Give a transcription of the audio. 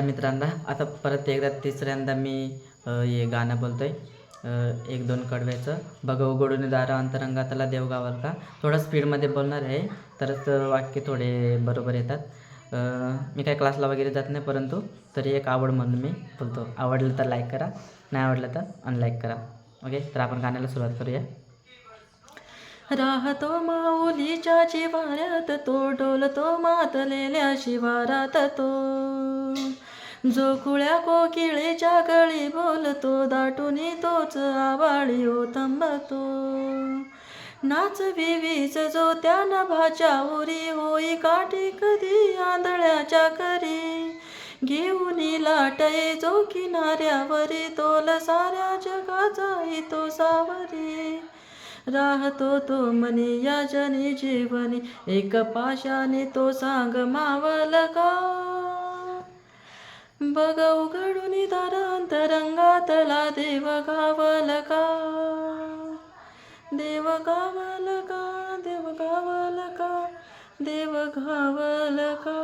आहे मित्रांना. आता परत एकदा तिसऱ्यांदा मी हे गाणं बोलतो आहे एक दोन कडव्याचं. बघ उघडून दारा अंतरंगातला देवगावर का थोडं स्पीडमध्ये बोलणार आहे. तरच वाक्य थोडे बरोबर येतात. मी काय क्लासला वगैरे जात नाही परंतु तरी एक आवड म्हणून मी बोलतो. आवडलं तर लाईक करा. नाही आवडलं तर अनलाईक करा. ओके तर आपण गाण्याला सुरुवात करूया. राहतो माऊलीच्या शिवाऱ्यात तो डोलतो मातलेल्या शिवारात तो. जो खुळ्या कोकिळेच्या गळी बोलतो दाटूनी तोच आवाळी हो थांबतो. नाच विवीच जो त्या नभाच्या उरी होई काठी कधी आंधळ्याच्या करी. घेऊन लाटये जो किनाऱ्यावरी तोल साऱ्या जगाचा तो सावरी. राहतो तो मनी या जनी जीवनी एक पाशाने तो सांग मावल का बघ उघडून दार अंतरंगातला देव गावल का देव गावल का देव गावल का देव घावल का